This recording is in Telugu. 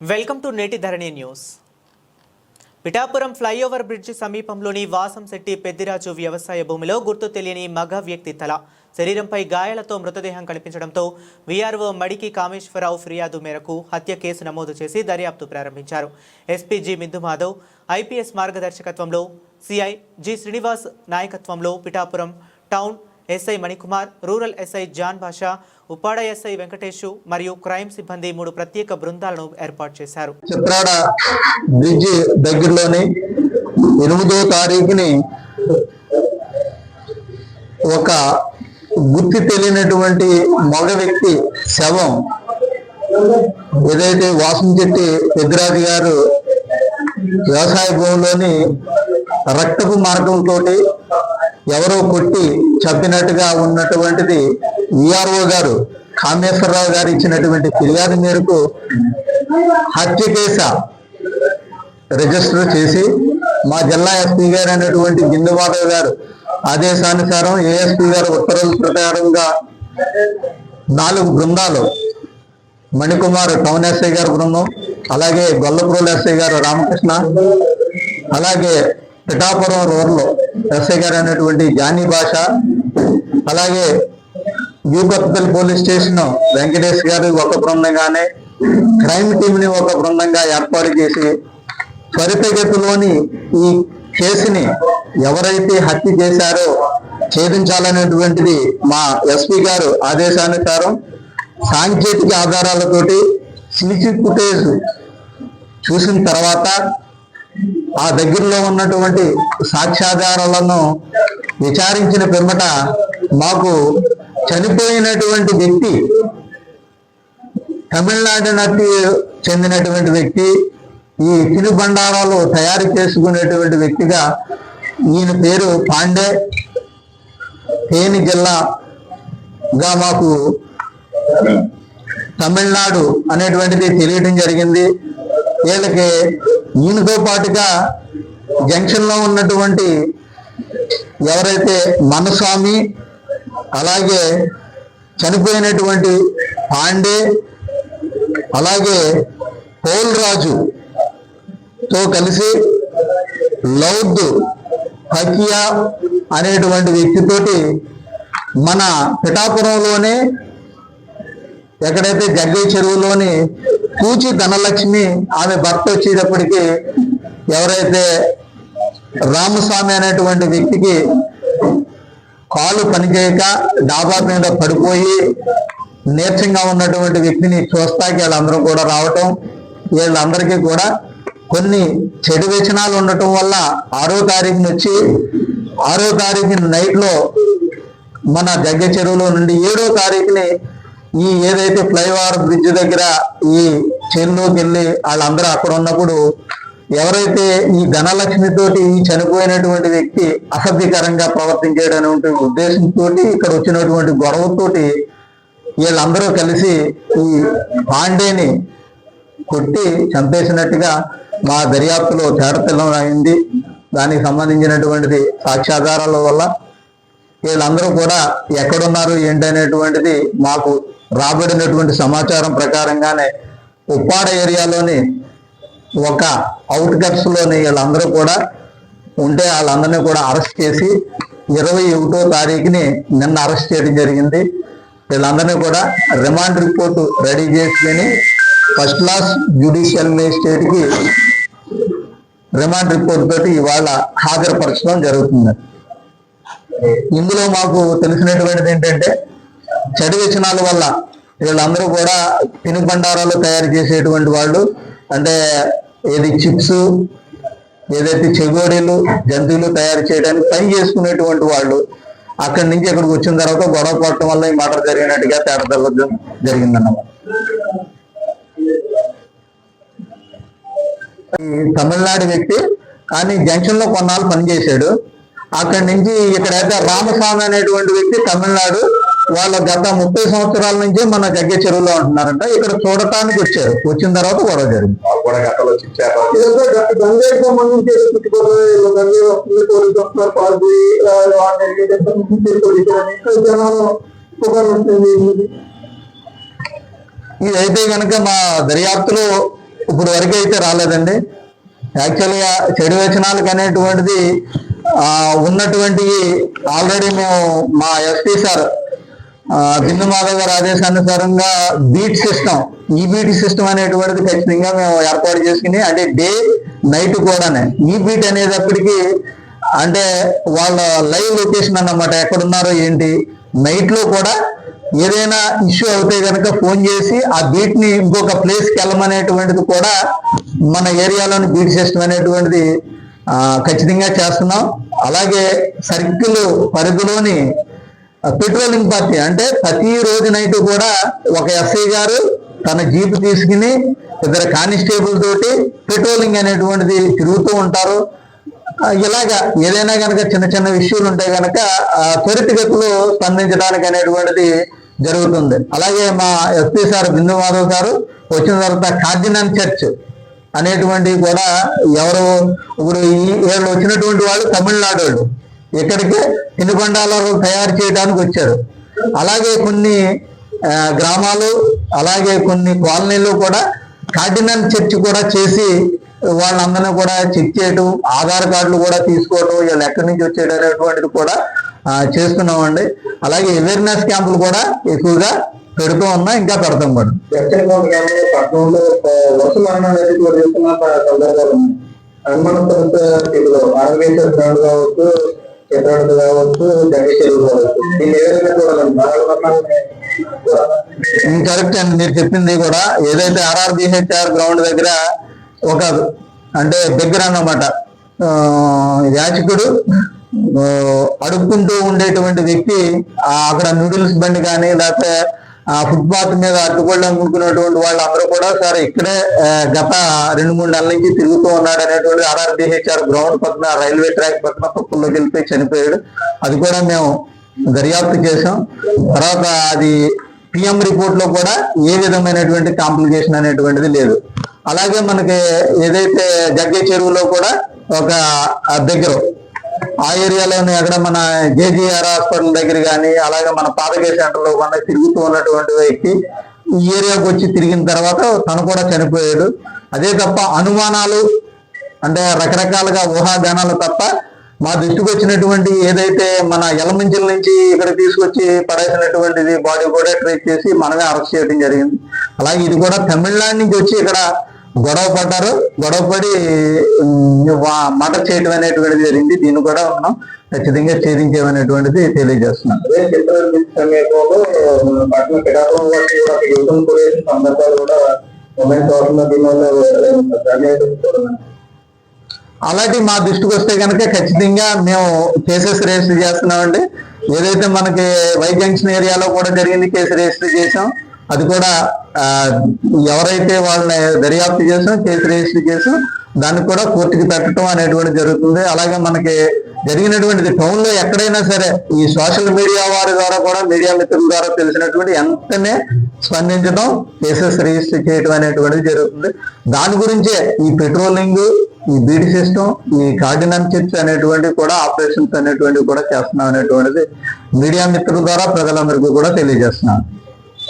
వెల్కమ్ టు నేటి Dharani news. Pithapuram flyover bridge సమీపంలోని వాసంశెట్టి పెద్దిరాజు వ్యవసాయ భూమిలో గుర్తు తెలియని మగ వ్యక్తి తల. శరీరంపై గాయాలతో మృతదేహం కనిపించడంతో వీఆర్ఓ మడికి కామేశ్వరరావు ఫిర్యాదు మేరకు హత్య కేసు నమోదు చేసి దర్యాప్తు ప్రారంభించారు. ఎస్పీజీ మిందు మాధవ్ ఐపీఎస్ మార్గదర్శకత్వంలో సిఐ జి శ్రీనివాస్ నాయకత్వంలో Pithapuram town SI Manikumar rural SI John Basha Uppada SI Venkatesh మరియు క్రైమ్ సిబ్బంది మూడు ప్రత్యేక బృందాలను ఏర్పాటు చేశారు. చిత్రాడ బ్రిడ్జి దగ్గరలోని ఎనిమిదో తారీఖుని ఒక గుర్తు తెలియనటువంటి మగ వ్యక్తి శవం ఏదైతే వాసం చెట్టి పెద్దిరాజు గారు వ్యవసాయ భూమిలోని రక్తపు మార్గంతో ఎవరో కొట్టి చంపినట్టుగా ఉన్నటువంటిది విఆర్ఓ గారు కామేశ్వరరావు గారు ఇచ్చినటువంటి ఫిర్యాదు మేరకు హత్య కేసు రిజిస్టర్ చేసి మా జిల్లా ఎస్పీ గారు అయినటువంటి బిందు మాధవ్ గారు ఆదేశానుసారం ఏఎస్పీ గారు ఉత్తర్వుల ప్రకారంగా నాలుగు బృందాలు మణికుమార్ టౌన్ ఎస్ఐ గారి బృందం అలాగే గొల్లప్రోలు ఎస్ఐ గారు రామకృష్ణ అలాగే పిఠాపురం రోడ్లో ఎస్ఐ గారు అనేటువంటి జానీ భాష అలాగే యూకొత్తపల్లి పోలీస్ స్టేషన్ వెంకటేష్ గారు ఒక బృందంగానే క్రైమ్ టీంని ఒక బృందంగా ఏర్పాటు చేసి త్వరితగతిలోని ఈ కేసుని ఎవరైతే హత్య చేశారో ఛేదించాలనేటువంటిది మా ఎస్పీ గారు ఆదేశానుసారం సాంకేతిక ఆధారాలతోటి సిసి ఫుటేజ్ చూసిన తర్వాత ఆ దగ్గరలో ఉన్నటువంటి సాక్ష్యాధారాలను విచారించిన పిమ్మట మాకు చనిపోయినటువంటి వ్యక్తి తమిళనాడు నటి చెందినటువంటి వ్యక్తి ఈ తినుబండారాలు తయారు చేసుకునేటువంటి వ్యక్తిగా ఈయన పేరు పాండే. తేని జిల్లాగా మాకు తమిళనాడు అనేటువంటిది తెలియడం జరిగింది. వీళ్ళకి ఈయనతో పాటుగా జంక్షన్లో ఉన్నటువంటి ఎవరైతే మనస్వామి అలాగే చనిపోయినటువంటి పాండే అలాగే పోల్ రాజుతో కలిసి లౌద్ హకియా అనేటువంటి వ్యక్తితోటి మన పిఠాపురంలోనే ఎక్కడైతే జగ్గయ్య చెరువులోని కూచి ధనలక్ష్మి ఆమె భర్త వచ్చేటప్పటికి ఎవరైతే రామస్వామి అనేటువంటి వ్యక్తికి కాలు పనిచేయక డాబా మీద పడిపోయి నీరసంగా ఉన్నటువంటి వ్యక్తిని చూస్తాకి వీళ్ళందరూ కూడా రావటం వీళ్ళందరికీ కూడా కొన్ని చెడు వ్యసనాలు ఉండటం వల్ల ఆరో తారీఖు నుంచి ఆరో తారీఖు నైట్లో మన జగ్గ చెరువులో నుండి ఏడో తారీఖుని ఈ ఏదైతే ఫ్లైఓవర్ బ్రిడ్జ్ దగ్గర ఈ చెరువులోకి వెళ్ళి వాళ్ళందరూ అక్కడ ఉన్నప్పుడు ఎవరైతే ఈ ధనలక్ష్మి తోటి ఈ చనిపోయినటువంటి వ్యక్తి అసభ్యకరంగా ప్రవర్తించేటటువంటి ఉద్దేశంతో ఇక్కడ వచ్చినటువంటి గొడవతోటి వీళ్ళందరూ కలిసి ఈ పాండేని కొట్టి చంపేసినట్టుగా మా దర్యాప్తులో తేడతెల్లం అయింది దానికి సంబంధించినటువంటిది సాక్ష్యాధారాల వల్ల వీళ్ళందరూ కూడా ఎక్కడున్నారు ఏంటనేటువంటిది మాకు రాబడినటువంటి సమాచారం ప్రకారంగానే ఉప్పాడ ఏరియాలోని ఒక అవుట్కట్స్లోని వీళ్ళందరూ కూడా ఉంటే వాళ్ళందరినీ కూడా అరెస్ట్ చేసి ఇరవై ఒకటో తారీఖుని నిన్న అరెస్ట్ చేయడం జరిగింది. వీళ్ళందరినీ కూడా రిమాండ్ రిపోర్ట్ రెడీ చేసుకుని ఫస్ట్ క్లాస్ జ్యుడిషియల్ మేజిస్ట్రేట్కి రిమాండ్ రిపోర్ట్ తోటి ఇవాళ హాజరుపరచడం జరుగుతుంది. ఇందులో మాకు తెలిసినటువంటిది ఏంటంటే చెడు వ్యసనాల వల్ల వీళ్ళందరూ కూడా తినుబండారాలు తయారు చేసేటువంటి వాళ్ళు. అంటే ఏది చిప్స్ ఏదైతే చెగోడీలు జంతువులు తయారు చేయడానికి పని చేసుకునేటువంటి వాళ్ళు అక్కడి నుంచి ఇక్కడికి వచ్చిన తర్వాత గొడవ పడటం వల్ల ఈ మాట జరిగినట్టుగా తేడా జరిగిందన్నమాట. తమిళనాడు వ్యక్తి కానీ జంక్షన్లో కొన్నాళ్ళు పనిచేశాడు. అక్కడి నుంచి ఇక్కడైతే రామస్వామి అనేటువంటి వ్యక్తి తమిళనాడు వాళ్ళ గత ముప్పై సంవత్సరాల నుంచి మన జగ్గ చెరువులో ఉంటున్నారంట. ఇక్కడ చూడటానికి వచ్చారు. వచ్చిన తర్వాత గొడవ జరిగింది. చిచ్చారు ఇదంతా సంబంధించి వస్తుంది పోలీసు వస్తున్నారు పాల్గొని జనాలు వస్తుంది. కనుక మా దర్యాప్తులో ఇప్పుడు వరకు అయితే రాలేదండి. యాక్చువల్గా చెడు వ్యసనాలకు అనేటువంటిది ఆ, ఉన్నటువంటి ఆల్రెడీ మేము మా ఎస్పీ సార్ బిందు మాధవ్ గారి ఆదేశానుసారంగా బీట్ సిస్టమ్ ఈ బీట్ సిస్టమ్ అనేటువంటిది ఖచ్చితంగా మేము ఏర్పాటు చేసుకుని అంటే డే నైట్ కూడానే ఈ బీట్ అనేటప్పటికి అంటే వాళ్ళ లైవ్ లొకేషన్ అన్నమాట ఎక్కడున్నారో ఏంటి నైట్లో కూడా ఏదైనా ఇష్యూ అవుతే కనుక ఫోన్ చేసి ఆ బీట్ని ఇంకొక ప్లేస్కి వెళ్ళమనేటువంటిది కూడా మన ఏరియాలోని బీట్ సిస్టమ్ అనేటువంటిది ఖచ్చితంగా చేస్తున్నాం. అలాగే సర్కిల్ పరిధిలోని పెట్రోలింగ్ పార్టీ అంటే ప్రతి రోజు నైట్ కూడా ఒక ఎస్ఐ గారు తన జీపు తీసుకుని ఇద్దరు కానిస్టేబుల్ తోటి పెట్రోలింగ్ అనేటువంటిది తిరుగుతూ ఉంటారు. ఇలాగా ఏదైనా కనుక చిన్న చిన్న విషయాలు ఉంటే కనుక ఆ, త్వరితగతిలో స్పందించడానికి అనేటువంటిది జరుగుతుంది. అలాగే మా ఎస్పీ సార్ బిందు మాధవ్ గారు వచ్చిన తర్వాత కార్డినల్ చర్చ్ అనేటువంటివి కూడా ఎవరు ఇప్పుడు ఈ వీళ్ళు వచ్చినటువంటి వాళ్ళు తమిళనాడు వాళ్ళు ఇక్కడికి తినుబండాలు తయారు చేయడానికి వచ్చారు. అలాగే కొన్ని గ్రామాలు అలాగే కొన్ని కాలనీలు కూడా కార్డినల్ చర్చ్ కూడా చేసి వాళ్ళందరినీ కూడా చెక్ చేయటం ఆధార్ కార్డులు కూడా తీసుకోవటం వీళ్ళు ఎక్కడి నుంచి వచ్చేయడం అనేటువంటిది కూడా చేస్తున్నామండి. అలాగే అవేర్నెస్ క్యాంపులు కూడా ఎక్కువగా పెడుతూ ఉన్నా ఇంకా పెడతాం కూడా. దక్షిణ కోటగానే పట్టణంలో వర్ష కావచ్చు కావచ్చు. దీన్ని ఏ విధంగా కరెక్ట్ అండి. మీరు చెప్పింది కూడా. ఏదైతే ఆర్ఆర్బిహెచ్ఆర్ గ్రౌండ్ దగ్గర ఒక అంటే దగ్గర అన్నమాట ఆ, యాచకుడు అడుక్కుంటూ ఉండేటువంటి వ్యక్తి అక్కడ నూడిల్స్ బండి కానీ లేకపోతే ఆ ఫుట్పాత్ మీద అడ్డుకోళ్ళు అమ్ముకున్నటువంటి వాళ్ళందరూ కూడా సార్ ఇక్కడే గత రెండు మూడు నెలల నుంచి తిరుగుతూ ఉన్నాడు అనేటువంటి ఆర్ఆర్డిహెచ్ఆర్ గ్రౌండ్ పక్కన రైల్వే ట్రాక్ పక్కన పక్కలోకి వెళ్తే చనిపోయాడు. అది కూడా మేము దర్యాప్తు చేసాం తర్వాత అది పిఎం రిపోర్ట్లో కూడా ఏ విధమైనటువంటి కాంప్లికేషన్ అనేటువంటిది లేదు. అలాగే మనకి ఏదైతే జగ్గే చెరువులో కూడా ఒక దగ్గర ఆ ఏరియాలోనే అక్కడ మన జేజీఆర్ హాస్పిటల్ దగ్గర కానీ అలాగే మన పాదకే సెంటర్లో కూడా తిరుగుతూ ఉన్నటువంటి వ్యక్తి ఈ ఏరియాకు వచ్చి తిరిగిన తర్వాత తను కూడా చనిపోయాడు. అదే తప్ప అనుమానాలు అంటే రకరకాలుగా ఊహాగానాలు తప్ప మా దృష్టికి వచ్చినటువంటి ఏదైతే మన ఎలమంచిల నుంచి ఇక్కడ తీసుకొచ్చి పడేసినటువంటిది బాడీ కూడా ట్రీట్ చేసి మనమే అరెస్ట్ చేయడం జరిగింది. అలాగే ఇది కూడా తమిళనాడు నుంచి వచ్చి ఇక్కడ గొడవ పడ్డారు. గొడవ పడి మటర్ చేయడం అనేటువంటిది జరిగింది. దీన్ని కూడా మనం ఖచ్చితంగా ఛేదించేమనేటువంటిది తెలియజేస్తున్నాం అలాంటి మా దృష్టికి వస్తే కనుక ఖచ్చితంగా మేము కేసెస్ రిజిస్టర్ చేస్తున్నామండి. ఏదైతే మనకి వై జంక్షన్ ఏరియాలో కూడా జరిగింది కేసు రిజిస్టర్ చేసాం అది కూడా ఎవరైతే వాళ్ళని దర్యాప్తు చేసాం కేసు రిజిస్టర్ చేసాం దాన్ని కూడా కోర్టుకి పెట్టడం అనేటువంటి జరుగుతుంది. అలాగే మనకి జరిగినటువంటిది టౌన్లో ఎక్కడైనా సరే ఈ సోషల్ మీడియా వారి ద్వారా కూడా మీడియా మిత్రుల ద్వారా తెలిసినటువంటి ఎంతనే స్పందించడం కేసెస్ రిజిస్టర్ చేయడం అనేటువంటిది జరుగుతుంది. దాని గురించే ఈ పెట్రోలింగ్ ఈ బీడి సిస్టమ్ ఈ కార్డినల్ చిప్స్ అనేటువంటివి కూడా ఆపరేషన్స్ అనేటువంటివి కూడా చేస్తున్నాం అనేటువంటిది మీడియా మిత్రుల ద్వారా ప్రజలందరికీ కూడా తెలియజేస్తున్నాను.